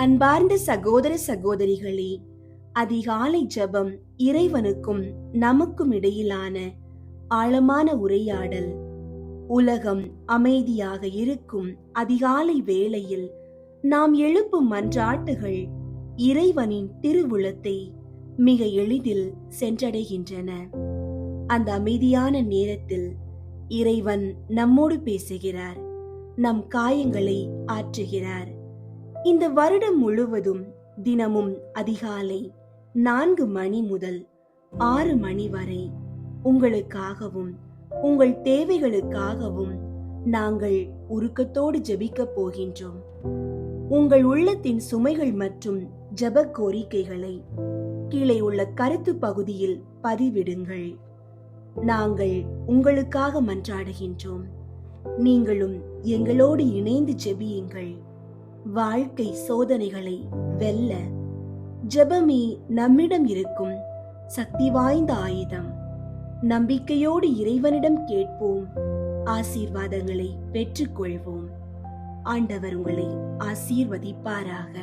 அன்பார்ந்த சகோதர சகோதரிகளே அதிகாலை ஜெபம் இறைவனுக்கும் நமக்கும் இடையிலான ஆழமான உரையாடல். உலகம் அமைதியாக இருக்கும் அதிகாலை வேளையில் நாம் எழுப்பும் மன்றாட்டுகள் இறைவனின் திருவுளத்தை மிக எளிதில் சென்றடைகின்றன. அந்த அமைதியான நேரத்தில் இறைவன் நம்மோடு பேசுகிறார் நம் காயங்களை ஆற்றுகிறார். இந்த வருடம் முழுவதும் தினமும் அதிகாலை நான்கு மணி முதல் ஆறு மணி வரை உங்களுக்காகவும் உங்கள் தேவைகளுக்காகவும் நாங்கள் உருக்கத்தோடு ஜெபிக்கப் போகின்றோம். உங்கள் உள்ளத்தின் சுமைகள் மற்றும் ஜப கோரிக்கைகளை கீழே உள்ள கருத்து பகுதியில் பதிவிடுங்கள். நாங்கள் உங்களுக்காக மன்றாடுகின்றோம். நீங்களும் எங்களோடு இணைந்து ஜெபியுங்கள். வாழ்க்கை சோதனைகளை வெல்ல ஜெபமே நம்மிடம் இருக்கும் சக்தி வாய்ந்த ஆயுதம். நம்பிக்கையோடு இறைவனிடம் கேட்போம். ஆசீர்வாதங்களை பெற்றுக்கொள்வோம். ஆண்டவர் உங்களை ஆசீர்வதிப்பாராக.